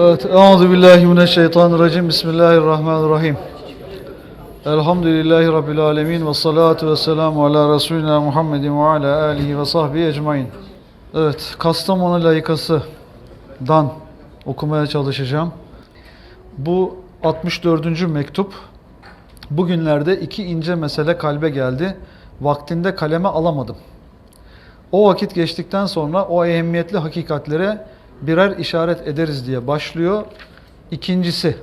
Evet, Euzu billahi mineşşeytanirracim. Bismillahirrahmanirrahim. Elhamdülillahi rabbil alamin ve salatu vesselamu ala resulina Muhammedin ve ala alihi ve sahbihi ecmaîn. Evet, Kastamonu layıkasıdan okumaya çalışacağım. Bu 64. mektup. Bugünlerde iki ince mesele kalbe geldi. Vaktinde kaleme alamadım. O vakit geçtikten sonra o ehemmiyetli hakikatlere birer işaret ederiz diye başlıyor. İkincisi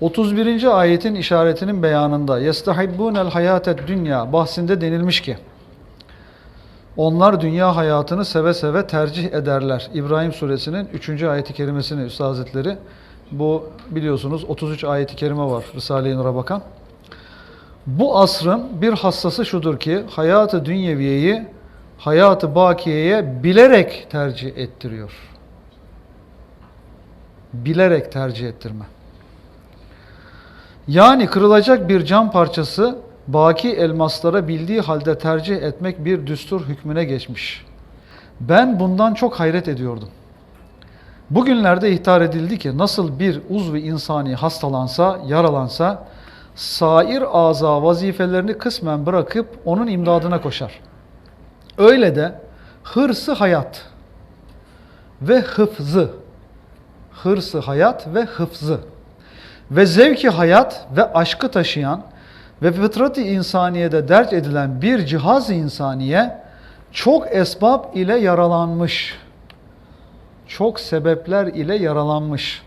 31. ayetin işaretinin beyanında yestahibbunel hayated dünya bahsinde denilmiş ki onlar dünya hayatını seve seve tercih ederler. İbrahim suresinin 3. ayeti kerimesini Üstad bu biliyorsunuz 33 ayeti kerime var Risale-i Nur'a bakan. Bu asrın bir hassası şudur ki hayatı dünyeviyeyi hayatı bakiyeye bilerek tercih ettiriyor. Bilerek tercih ettirme. Yani kırılacak bir cam parçası baki elmaslara bildiği halde tercih etmek bir düstur hükmüne geçmiş. Ben bundan çok hayret ediyordum. Bugünlerde ihtar edildi ki nasıl bir uzvu insani hastalansa, yaralansa, sair aza vazifelerini kısmen bırakıp onun imdadına koşar. Öyle de hırsı hayat ve hıfzı, hırsı hayat ve hıfzı ve zevki hayat ve aşkı taşıyan ve fıtratı insaniyede derc edilen bir cihaz insaniye çok esbab ile yaralanmış. Çok sebepler ile yaralanmış.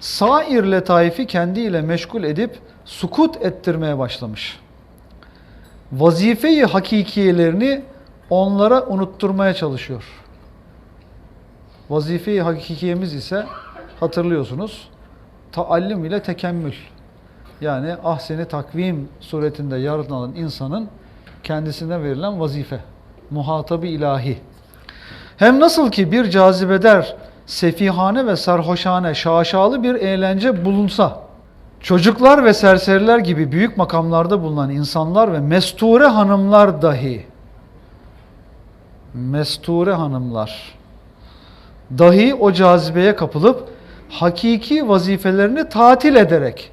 Sair letaifi kendiyle meşgul edip sukut ettirmeye başlamış. Vazifeyi hakikiyelerini onlara unutturmaya çalışıyor. Vazife-i hakikiyemiz ise hatırlıyorsunuz taallim ile tekemmül. Yani ahseni takvim suretinde yaratılan insanın kendisine verilen vazife. Muhatabı ilahi. Hem nasıl ki bir cazibeder, sefihane ve sarhoşane, şaşalı bir eğlence bulunsa, çocuklar ve serseriler gibi büyük makamlarda bulunan insanlar ve mesture hanımlar dahi, mesture hanımlar dahi o cazibeye kapılıp hakiki vazifelerini tatil ederek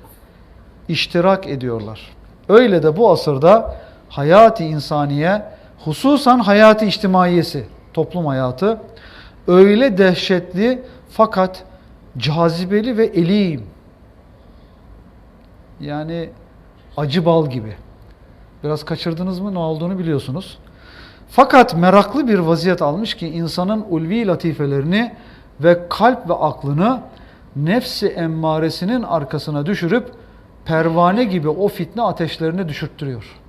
iştirak ediyorlar. Öyle de bu asırda hayati insaniye, hususan hayati içtimaiyesi, toplum hayatı öyle dehşetli fakat cazibeli ve elim. Yani acı bal gibi. Biraz kaçırdınız mı ne olduğunu biliyorsunuz. Fakat meraklı bir vaziyet almış ki insanın ulvi latifelerini ve kalp ve aklını nefsi emmaresinin arkasına düşürüp pervane gibi o fitne ateşlerine düşürttürüyor.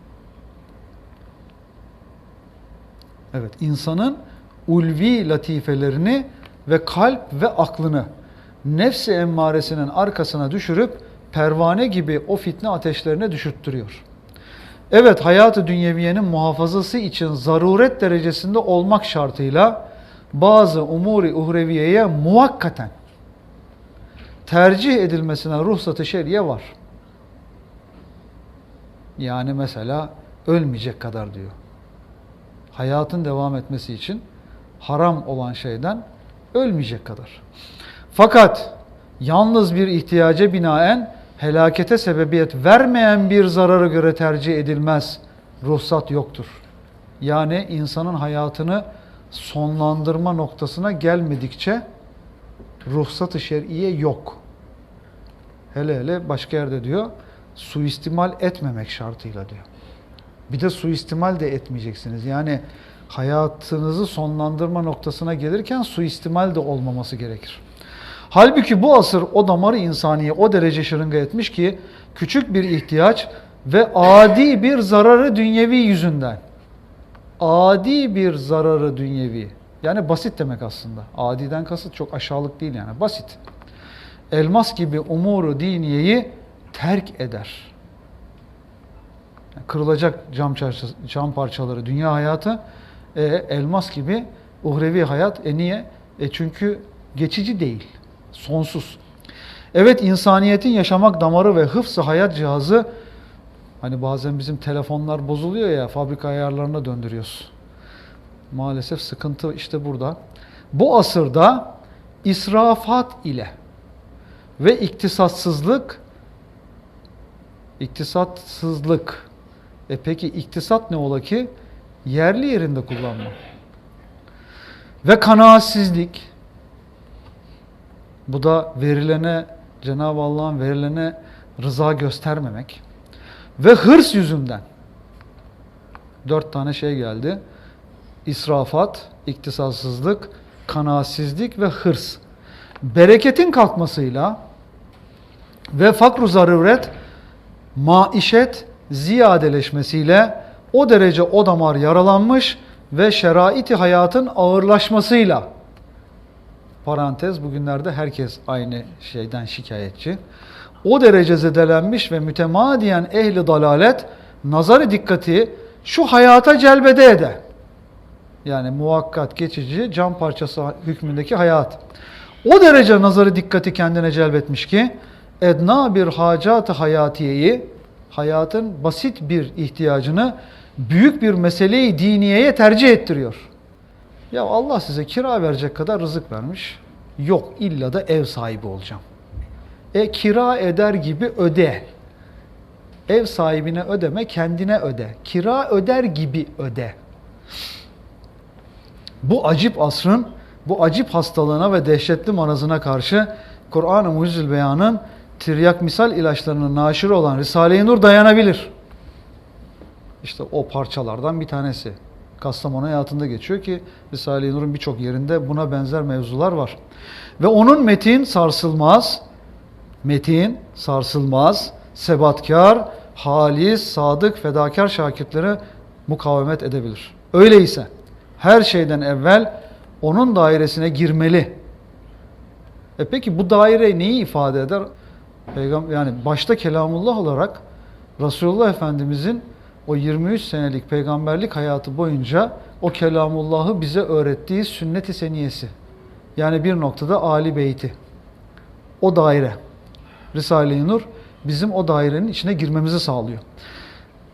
Evet, insanın ulvi latifelerini ve kalp ve aklını nefsi emmaresinin arkasına düşürüp pervane gibi o fitne ateşlerine düşürttürüyor. Evet, hayatı dünyeviyenin muhafazası için zaruret derecesinde olmak şartıyla bazı umuri uhreviyeye muvakkaten tercih edilmesine ruhsatı şeriye var. Yani mesela ölmeyecek kadar diyor. Hayatın devam etmesi için haram olan şeyden ölmeyecek kadar. Fakat yalnız bir ihtiyaca binaen helakete sebebiyet vermeyen bir zararı göre tercih edilmez. Ruhsat yoktur. Yani insanın hayatını sonlandırma noktasına gelmedikçe ruhsat-ı şer'iye yok. Hele hele başka yerde diyor suistimal etmemek şartıyla diyor. Bir de suistimal de etmeyeceksiniz. Yani hayatınızı sonlandırma noktasına gelirken suistimal de olmaması gerekir. Halbuki bu asır o damarı insaniye o derece şırınga etmiş ki küçük bir ihtiyaç ve adi bir zararı dünyevi yüzünden. Adi bir zararı dünyevi. Yani basit demek aslında. Adiden kasıt çok aşağılık değil yani. Basit. Elmas gibi umuru diniyeyi terk eder. Kırılacak cam, çarşısı, cam parçaları dünya hayatı e, elmas gibi uhrevi hayat. E niye? E çünkü geçici değil. Sonsuz. Evet insaniyetin yaşamak damarı ve hıfzı hayat cihazı hani bazen bizim telefonlar bozuluyor ya fabrika ayarlarına döndürüyoruz. Maalesef sıkıntı işte burada. Bu asırda israfat ile ve iktisatsızlık iktisatsızlık e peki iktisat ne ola ki? Yerli yerinde kullanma. Ve kanaatsizlik bu da verilene Cenab-ı Allah'ın verilene rıza göstermemek ve hırs yüzünden dört tane şey geldi. İsrafat, iktisatsızlık, kanaatsizlik ve hırs. Bereketin kalkmasıyla ve fakru zaruret, maişet ziyadeleşmesiyle o derece o damar yaralanmış ve şeraiti hayatın ağırlaşmasıyla parantez bugünlerde herkes aynı şeyden şikayetçi. O derece zedelenmiş ve mütemadiyen ehli dalalet nazarı dikkati şu hayata celbede ede. Yani muvakkat geçici cam parçası hükmündeki hayat. O derece nazarı dikkati kendine celbetmiş ki edna bir hacat hayatiyeyi hayatın basit bir ihtiyacını büyük bir meseleyi diniyeye tercih ettiriyor. Ya Allah size kira verecek kadar rızık vermiş. Yok illa da ev sahibi olacağım. E kira eder gibi öde. Ev sahibine ödeme, kendine öde. Kira öder gibi öde. Bu acip asrın, bu acip hastalığına ve dehşetli marazına karşı Kur'an-ı Mucizül Beyan'ın tiryak misal ilaçlarının naşiri olan Risale-i Nur dayanabilir. İşte o parçalardan bir tanesi. Kastamonu hayatında geçiyor ki Risale-i Nur'un birçok yerinde buna benzer mevzular var. Ve onun metin sarsılmaz, metin sarsılmaz, sebatkar, halis, sadık, fedakar şakitlere mukavemet edebilir. Öyleyse her şeyden evvel onun dairesine girmeli. E peki bu daire neyi ifade eder? Peygamber yani başta kelamullah olarak Resulullah Efendimizin o 23 senelik peygamberlik hayatı boyunca o kelamullahı bize öğrettiği sünnet-i seniyesi. Yani bir noktada Ali Beyti. O daire. Risale-i Nur bizim o dairenin içine girmemizi sağlıyor.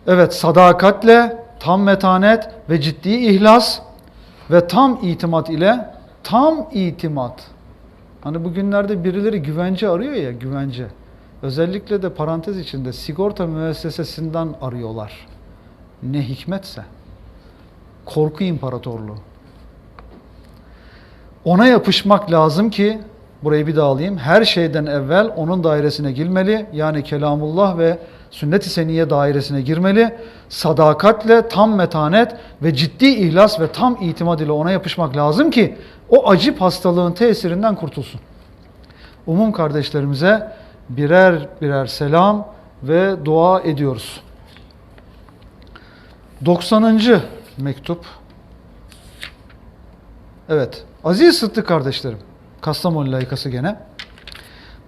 Evet sadakatle, tam metanet ve ciddi ihlas ve tam itimat ile tam itimat. Hani bugünlerde birileri güvence arıyor ya güvence. Özellikle de parantez içinde sigorta müessesesinden arıyorlar. Ne hikmetse. Korku imparatorluğu. Ona yapışmak lazım ki burayı bir daha alayım. Her şeyden evvel onun dairesine girmeli. Yani kelamullah ve sünnet-i seniye dairesine girmeli. Sadakatle, tam metanet ve ciddi ihlas ve tam itimat ile ona yapışmak lazım ki o acip hastalığın tesirinden kurtulsun. Umum kardeşlerimize birer birer selam ve dua ediyoruz. 90. mektup. Evet. Aziz Sıddık kardeşlerim. Kastamonu layıkası gene.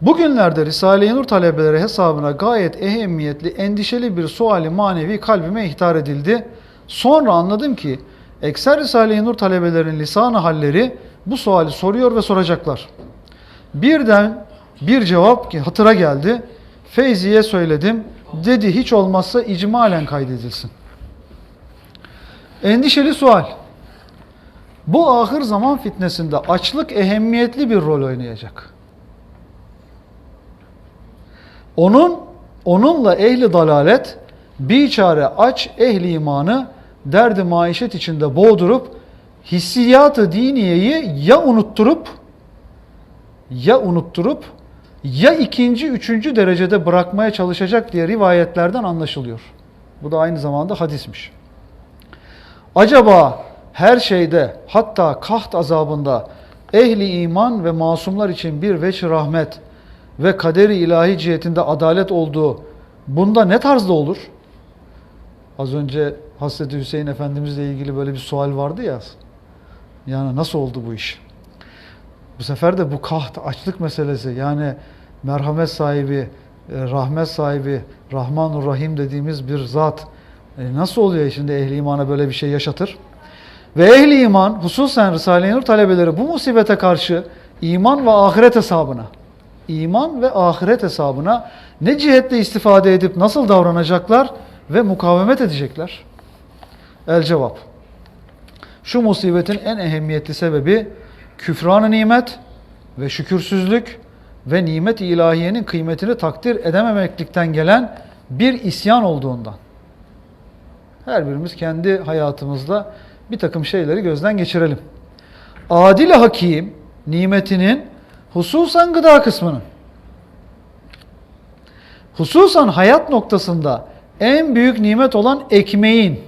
Bugünlerde Risale-i Nur talebeleri hesabına gayet ehemmiyetli, endişeli bir suali manevi kalbime ihtar edildi. Sonra anladım ki ekser Risale-i Nur talebelerinin lisanı halleri bu suali soruyor ve soracaklar. Birden bir cevap ki hatıra geldi. Feyzi'ye söyledim. Dedi hiç olmazsa icmalen kaydedilsin. Endişeli sual. Bu ahır zaman fitnesinde açlık ehemmiyetli bir rol oynayacak. Onun onunla ehli dalalet biçare aç ehli imanı derdi maişet içinde boğdurup hissiyatı diniyeyi ya unutturup ya unutturup ya ikinci, üçüncü derecede bırakmaya çalışacak diye rivayetlerden anlaşılıyor. Bu da aynı zamanda hadismiş. Acaba her şeyde hatta kaht azabında ehli iman ve masumlar için bir veç rahmet ve kaderi ilahi cihetinde adalet olduğu bunda ne tarzda olur? Az önce Hazreti Hüseyin Efendimizle ilgili böyle bir sual vardı ya. Yani nasıl oldu bu iş? Bu sefer de bu kaht, açlık meselesi yani merhamet sahibi, rahmet sahibi, Rahmanur Rahim dediğimiz bir zat e, nasıl oluyor şimdi ehli imana böyle bir şey yaşatır? Ve ehli iman hususen Risale-i Nur talebeleri bu musibete karşı iman ve ahiret hesabına iman ve ahiret hesabına ne cihette istifade edip nasıl davranacaklar ve mukavemet edecekler? El cevap. Şu musibetin en ehemmiyetli sebebi küfran-ı nimet ve şükürsüzlük ve nimet-i ilahiyenin kıymetini takdir edememeklikten gelen bir isyan olduğundan. Her birimiz kendi hayatımızda bir takım şeyleri gözden geçirelim. Adil hakim nimetinin hususan gıda kısmının hususan hayat noktasında en büyük nimet olan ekmeğin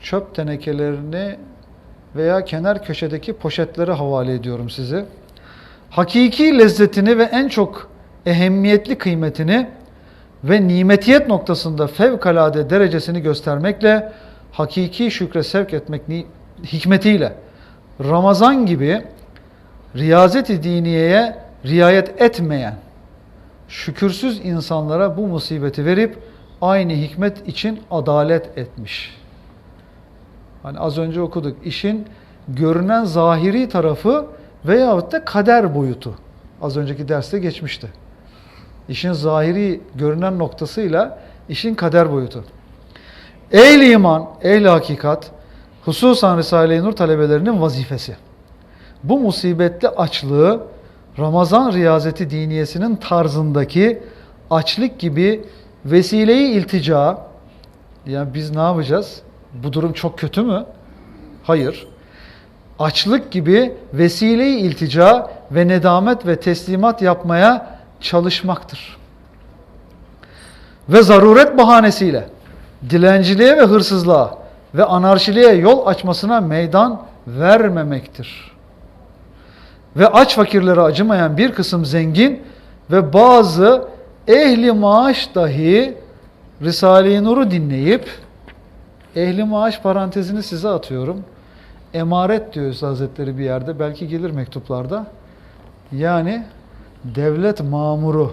çöp tenekelerini veya kenar köşedeki poşetleri havale ediyorum size. Hakiki lezzetini ve en çok ehemmiyetli kıymetini ve nimetiyet noktasında fevkalade derecesini göstermekle hakiki şükre sevk etmek hikmetiyle Ramazan gibi riyazet-i diniyeye riayet etmeyen şükürsüz insanlara bu musibeti verip aynı hikmet için adalet etmiş. Hani az önce okuduk. İşin görünen zahiri tarafı veyahut da kader boyutu. Az önceki derste geçmişti. İşin zahiri görünen noktasıyla işin kader boyutu. Ehli iman, ehli hakikat, hususan Risale-i Nur talebelerinin vazifesi. Bu musibetli açlığı Ramazan riyazeti diniyesinin tarzındaki açlık gibi vesileyi iltica, yani biz ne yapacağız? Bu durum çok kötü mü? Hayır. Açlık gibi vesileyi iltica ve nedamet ve teslimat yapmaya çalışmaktır. Ve zaruret bahanesiyle dilenciliğe ve hırsızlığa ve anarşiliğe yol açmasına meydan vermemektir. Ve aç fakirlere acımayan bir kısım zengin ve bazı ehli maaş dahi Risale-i Nur'u dinleyip ehli maaş parantezini size atıyorum. Emaret diyor Hazretleri bir yerde. Belki gelir mektuplarda. Yani devlet mamuru.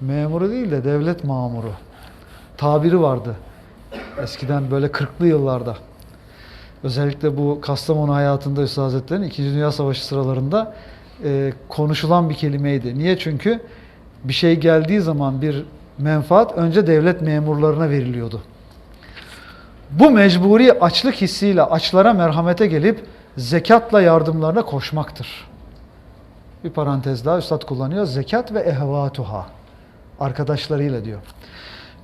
Memuru değil de devlet mamuru. Tabiri vardı. Eskiden böyle 40'lı yıllarda. Özellikle bu Kastamonu hayatında Üstad Hazretleri'nin 2. Dünya Savaşı sıralarında e, konuşulan bir kelimeydi. Niye? Çünkü bir şey geldiği zaman bir menfaat önce devlet memurlarına veriliyordu. Bu mecburi açlık hissiyle açlara merhamete gelip zekatla yardımlarına koşmaktır. Bir parantez daha Üstad kullanıyor. Zekat ve ehvatuha. Arkadaşlarıyla diyor.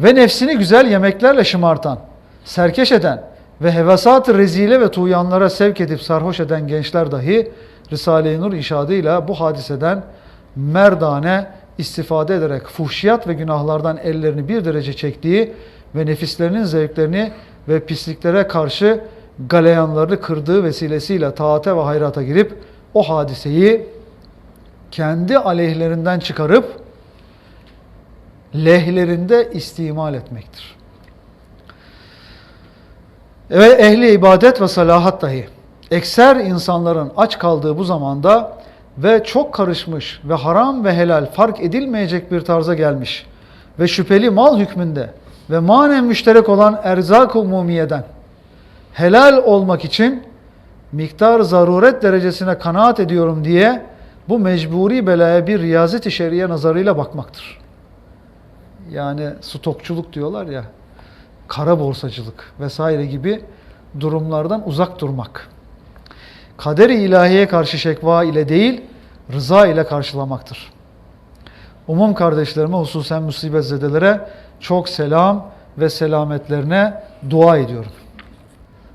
Ve nefsini güzel yemeklerle şımartan, serkeş eden ve hevesat-ı rezile ve tuğyanlara sevk edip sarhoş eden gençler dahi Risale-i Nur işadıyla bu hadiseden merdane istifade ederek fuhşiyat ve günahlardan ellerini bir derece çektiği ve nefislerinin zevklerini ve pisliklere karşı galeyanlarını kırdığı vesilesiyle taate ve hayrata girip o hadiseyi kendi aleyhlerinden çıkarıp lehlerinde istimal etmektir. Ve ehli ibadet ve salahat dahi ekser insanların aç kaldığı bu zamanda ve çok karışmış ve haram ve helal fark edilmeyecek bir tarza gelmiş ve şüpheli mal hükmünde ve manen müşterek olan erzak-ı umumiyeden helal olmak için miktar zaruret derecesine kanaat ediyorum diye bu mecburi belaya bir riyazet-i şeriye nazarıyla bakmaktır. Yani stokçuluk diyorlar ya, kara borsacılık vesaire gibi durumlardan uzak durmak. Kader-i ilahiye karşı şekva ile değil, rıza ile karşılamaktır. Umum kardeşlerime hususen musibetzedelere çok selam ve selametlerine dua ediyorum.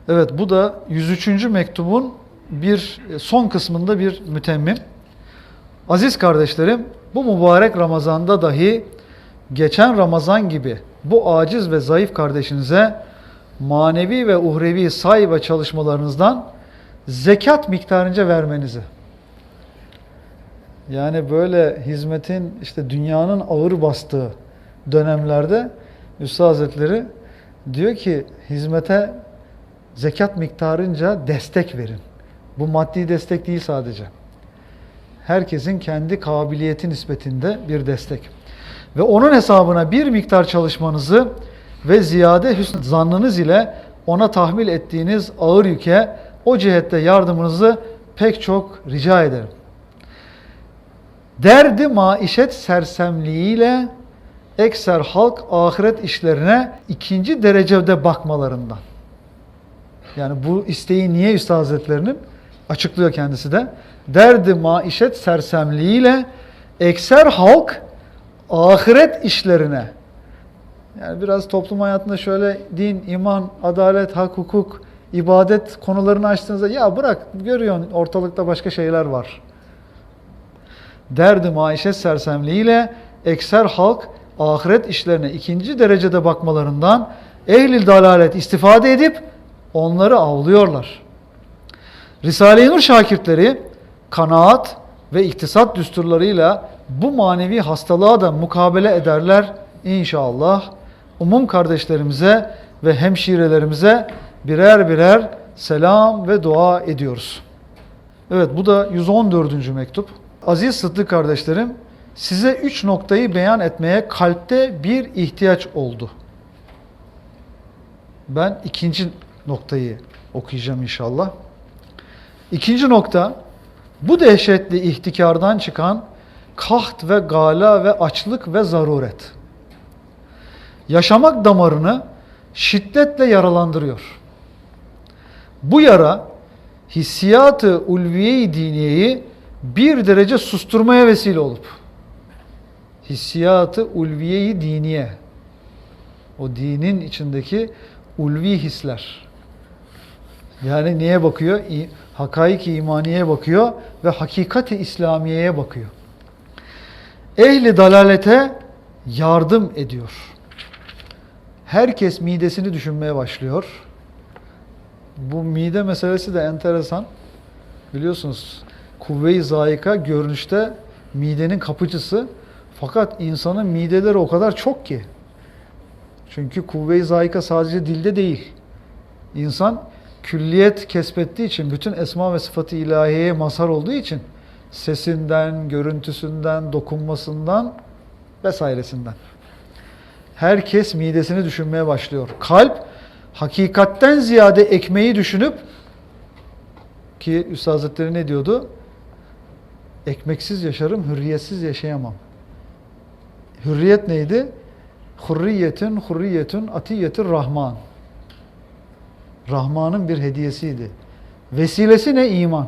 Evet bu da 103. mektubun bir son kısmında bir mütemmim. Aziz kardeşlerim bu mübarek Ramazan'da dahi geçen Ramazan gibi bu aciz ve zayıf kardeşinize manevi ve uhrevi say ve çalışmalarınızdan zekat miktarınca vermenizi. Yani böyle hizmetin işte dünyanın ağır bastığı dönemlerde Üstad Hazretleri diyor ki hizmete zekat miktarınca destek verin. Bu maddi destek değil sadece. Herkesin kendi kabiliyeti nispetinde bir destek. Ve onun hesabına bir miktar çalışmanızı ve ziyade hüsn zannınız ile ona tahmil ettiğiniz ağır yüke o cihette yardımınızı pek çok rica ederim. Derdi maişet sersemliğiyle ekser halk ahiret işlerine ikinci derecede bakmalarından. Yani bu isteği niye Üstad Hazretlerinin? Açıklıyor kendisi de. Derdi maişet sersemliğiyle ekser halk ahiret işlerine yani biraz toplum hayatında şöyle din, iman, adalet, hak, hukuk, ibadet konularını açtığınızda ya bırak görüyorsun ortalıkta başka şeyler var. Derdi maişet sersemliğiyle ekser halk ahiret işlerine ikinci derecede bakmalarından ehli dalalet istifade edip onları avlıyorlar. Risale-i Nur şakirtleri kanaat ve iktisat düsturlarıyla bu manevi hastalığa da mukabele ederler inşallah. Umum kardeşlerimize ve hemşirelerimize birer birer selam ve dua ediyoruz. Evet bu da 114. mektup. Aziz Sıddık kardeşlerim, size üç noktayı beyan etmeye kalpte bir ihtiyaç oldu. Ben ikinci noktayı okuyacağım inşallah. İkinci nokta, bu dehşetli ihtikardan çıkan kaht ve gala ve açlık ve zaruret. Yaşamak damarını şiddetle yaralandırıyor. Bu yara hissiyatı ulviye-i diniyeyi bir derece susturmaya vesile olup hissiyatı ulviye-i diniye o dinin içindeki ulvi hisler yani neye bakıyor? Hakaik-i imaniye bakıyor ve hakikat-i İslamiye'ye bakıyor. Ehli dalalete yardım ediyor. Herkes midesini düşünmeye başlıyor. Bu mide meselesi de enteresan. Biliyorsunuz kuvve-i zayika görünüşte midenin kapıcısı. Fakat insanın mideleri o kadar çok ki. Çünkü kuvve-i zayika sadece dilde değil. İnsan külliyet kesbettiği için, bütün esma ve sıfatı ilahiyeye mazhar olduğu için sesinden, görüntüsünden, dokunmasından vesairesinden. Herkes midesini düşünmeye başlıyor. Kalp hakikatten ziyade ekmeği düşünüp ki Üstad Hazretleri ne diyordu? Ekmeksiz yaşarım, hürriyetsiz yaşayamam. Hürriyet neydi? Hurriyetün, hurriyetün, atiyetir rahman. Rahman'ın bir hediyesiydi. Vesilesi ne? İman.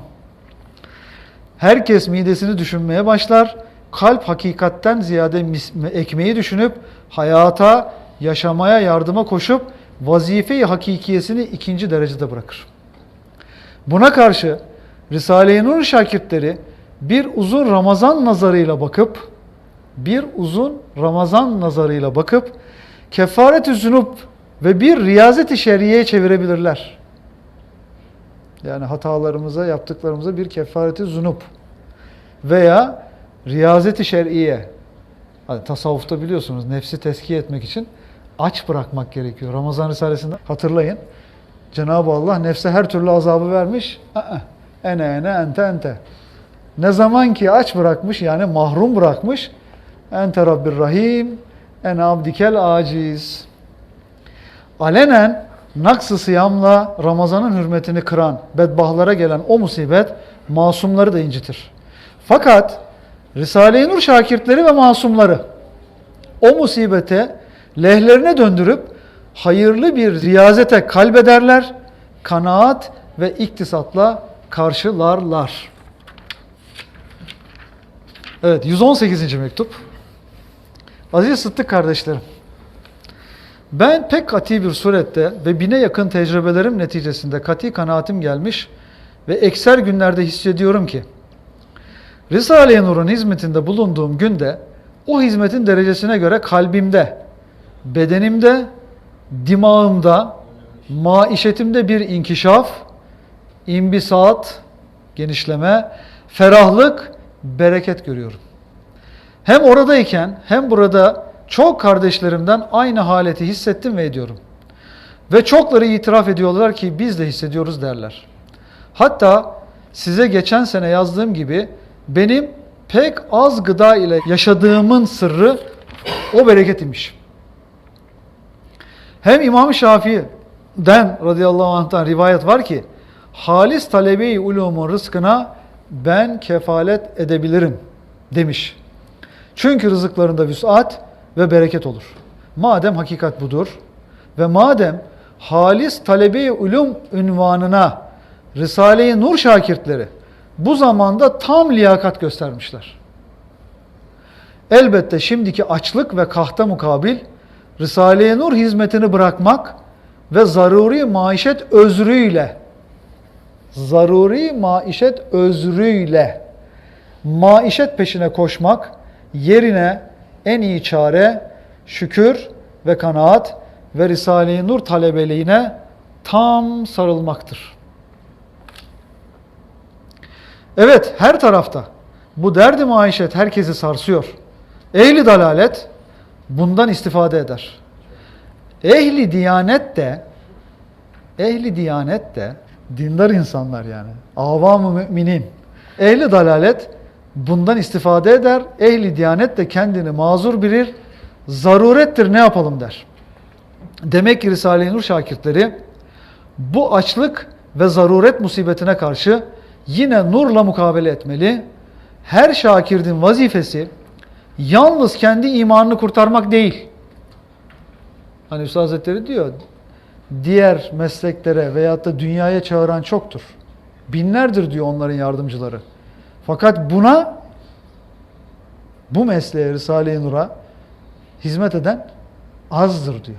Herkes midesini düşünmeye başlar. Kalp hakikatten ziyade ekmeği düşünüp hayata, yaşamaya, yardıma koşup vazife-i hakikiyesini ikinci derecede bırakır. Buna karşı Risale-i Nur şakirtleri bir uzun Ramazan nazarıyla bakıp bir uzun Ramazan nazarıyla bakıp kefaret-i ve bir riyazet-i şeriyeye çevirebilirler. Yani hatalarımıza, yaptıklarımıza bir kefareti zunub veya riyazet-i şer'iye. Hani tasavvufta biliyorsunuz nefsi teskiye etmek için aç bırakmak gerekiyor. Ramazan Risalesi'nde hatırlayın. Cenab-ı Allah nefse her türlü azabı vermiş. Ene ene ente ente. Ne zaman ki aç bırakmış yani mahrum bırakmış. Ente Rabbir Rahim, en abdikel aciz. Alenen naksı sıyamla Ramazan'ın hürmetini kıran, bedbahlara gelen o musibet masumları da incitir. Fakat Risale-i Nur şakirtleri ve masumları o musibete lehlerine döndürüp hayırlı bir riyazete kalbederler, kanaat ve iktisatla karşılarlar. Evet 118. mektup. Aziz Sıddık kardeşlerim. Ben pek kati bir surette ve bine yakın tecrübelerim neticesinde kati kanaatim gelmiş ve ekser günlerde hissediyorum ki Risale-i Nur'un hizmetinde bulunduğum günde o hizmetin derecesine göre kalbimde, bedenimde, dimağımda, maişetimde bir inkişaf, imbisat, genişleme, ferahlık, bereket görüyorum. Hem oradayken hem burada çok kardeşlerimden aynı haleti hissettim ve ediyorum. Ve çokları itiraf ediyorlar ki biz de hissediyoruz derler. Hatta size geçen sene yazdığım gibi benim pek az gıda ile yaşadığımın sırrı o bereket imiş. Hem İmam Şafii'den radıyallahu anh'tan rivayet var ki halis talebe-i ulumun rızkına ben kefalet edebilirim demiş. Çünkü rızıklarında vüsat ve bereket olur. Madem hakikat budur ve madem halis talebe-i ulum ünvanına Risale-i Nur şakirtleri bu zamanda tam liyakat göstermişler. Elbette şimdiki açlık ve kahta mukabil Risale-i Nur hizmetini bırakmak ve zaruri maişet özrüyle zaruri maişet özrüyle maişet peşine koşmak yerine en iyi çare şükür ve kanaat ve Risale-i Nur talebeliğine tam sarılmaktır. Evet her tarafta bu derdi maişet herkesi sarsıyor. Ehli dalalet bundan istifade eder. Ehli diyanet de ehli diyanet de dindar insanlar yani. Avam-ı müminin. Ehli dalalet bundan istifade eder. Ehli diyanet de kendini mazur bilir. Zarurettir ne yapalım der. Demek ki Risale-i Nur şakirtleri bu açlık ve zaruret musibetine karşı yine nurla mukabele etmeli. Her şakirdin vazifesi yalnız kendi imanını kurtarmak değil. Hani Üstad Hazretleri diyor, diğer mesleklere veyahut da dünyaya çağıran çoktur. Binlerdir diyor onların yardımcıları. Fakat buna, bu mesleğe Risale-i Nur'a hizmet eden azdır diyor.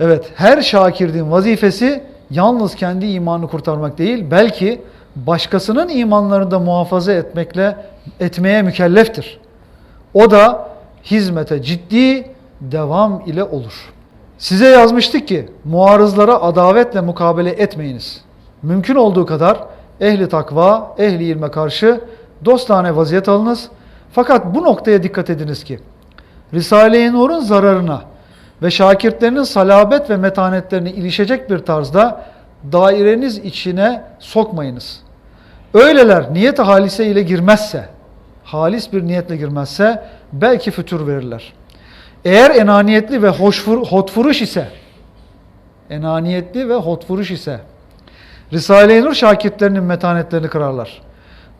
Evet, her şakirdin vazifesi yalnız kendi imanını kurtarmak değil, belki başkasının imanlarını da muhafaza etmekle etmeye mükelleftir. O da hizmete ciddi devam ile olur. Size yazmıştık ki muarızlara adavetle mukabele etmeyiniz. Mümkün olduğu kadar ehli takva, ehli ilme karşı dostane vaziyet alınız. Fakat bu noktaya dikkat ediniz ki Risale-i Nur'un zararına ve şakirtlerinin salabet ve metanetlerini ilişecek bir tarzda daireniz içine sokmayınız. Öyleler niyet halise ile girmezse, halis bir niyetle girmezse belki fütür verirler. Eğer enaniyetli ve hoşfur, hotfuruş ise, enaniyetli ve hotfuruş ise, Risale-i Nur şakirtlerinin metanetlerini kırarlar.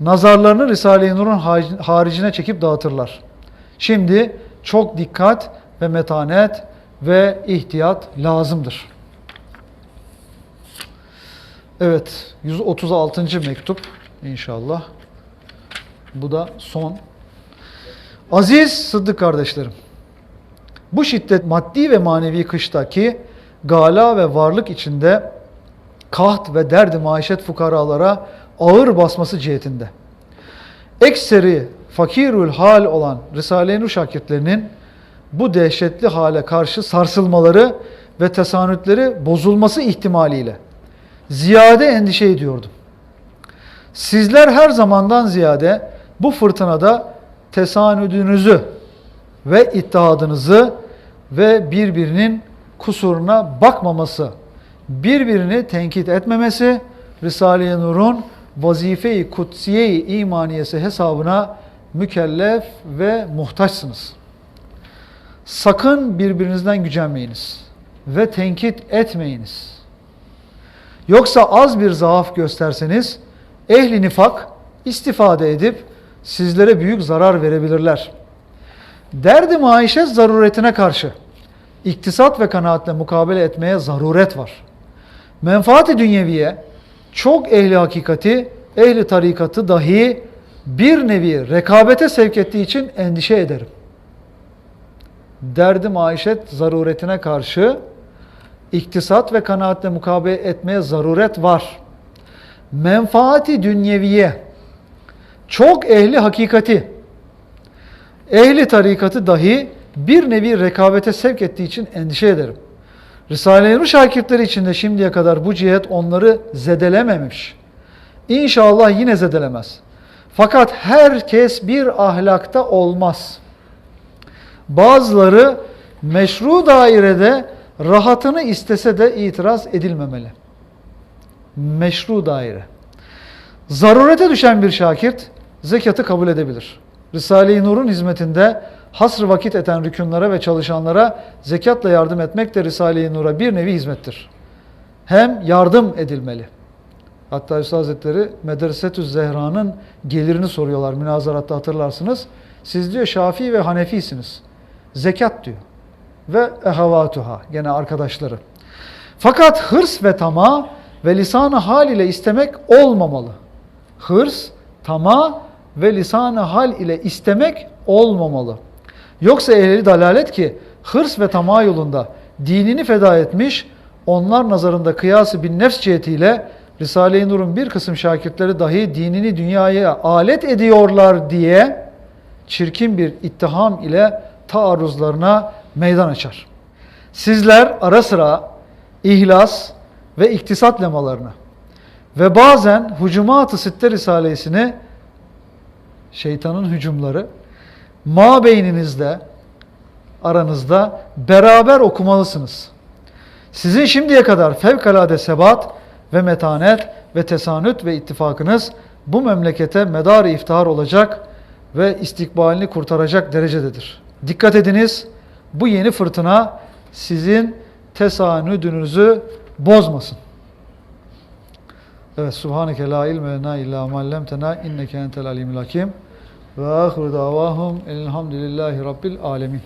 Nazarlarını Risale-i Nur'un haricine çekip dağıtırlar. Şimdi çok dikkat ve metanet ve ihtiyat lazımdır. Evet, 136. mektup inşallah. Bu da son. Aziz Sıddık kardeşlerim, bu şiddet maddi ve manevi kıştaki gala ve varlık içinde kaht ve derdi maişet fukaralara ağır basması cihetinde. Ekseri fakirül hal olan Risale-i Nur şakirtlerinin bu dehşetli hale karşı sarsılmaları ve tesanütleri bozulması ihtimaliyle ziyade endişe ediyordum. Sizler her zamandan ziyade bu fırtınada tesanüdünüzü ve ittihadınızı ve birbirinin kusuruna bakmaması, birbirini tenkit etmemesi, Risale-i Nur'un vazife-i kutsiye-i imaniyesi hesabına mükellef ve muhtaçsınız. Sakın birbirinizden gücenmeyiniz ve tenkit etmeyiniz. Yoksa az bir zaaf gösterseniz ehli nifak istifade edip sizlere büyük zarar verebilirler. Derdi maişet zaruretine karşı iktisat ve kanaatle mukabele etmeye zaruret var. Menfaati dünyeviye çok ehli hakikati, ehli tarikatı dahi bir nevi rekabete sevk ettiği için endişe ederim. Derdi maişet zaruretine karşı iktisat ve kanaatle mukabele etmeye zaruret var. Menfaati dünyeviye çok ehli hakikati, ehli tarikatı dahi bir nevi rekabete sevk ettiği için endişe ederim. Risale-i Nur şakirtleri içinde şimdiye kadar bu cihet onları zedelememiş. İnşallah yine zedelemez. Fakat herkes bir ahlakta olmaz. Bazıları meşru dairede rahatını istese de itiraz edilmemeli. Meşru daire. Zarurete düşen bir şakirt zekatı kabul edebilir. Risale-i Nur'un hizmetinde hasr vakit eten rükünlara ve çalışanlara zekatla yardım etmek de Risale-i Nur'a bir nevi hizmettir. Hem yardım edilmeli. Hatta Üstad Hazretleri Medresetü Zehra'nın gelirini soruyorlar münazaratta hatırlarsınız. Siz diyor Şafii ve Hanefisiniz. Zekat diyor. Ve ehavatuha gene arkadaşları. Fakat hırs ve tama ve lisanı hal ile istemek olmamalı. Hırs, tama ve lisanı hal ile istemek olmamalı. Yoksa ehli dalalet ki hırs ve tama yolunda dinini feda etmiş, onlar nazarında kıyası bin nefs cihetiyle Risale-i Nur'un bir kısım şakirtleri dahi dinini dünyaya alet ediyorlar diye çirkin bir ittiham ile taarruzlarına meydan açar. Sizler ara sıra ihlas ve iktisat lemalarını ve bazen Hucumat-ı Sitte Risalesini şeytanın hücumları ma beyninizde aranızda beraber okumalısınız. Sizin şimdiye kadar fevkalade sebat ve metanet ve tesanüt ve ittifakınız bu memlekete medar iftihar olacak ve istikbalini kurtaracak derecededir. Dikkat ediniz bu yeni fırtına sizin tesanüdünüzü bozmasın. Evet, Subhaneke la ilme lena illa ma allamtena inneke entel alimul hakim. Ve ahiru davahum elhamdülillahi rabbil alemin.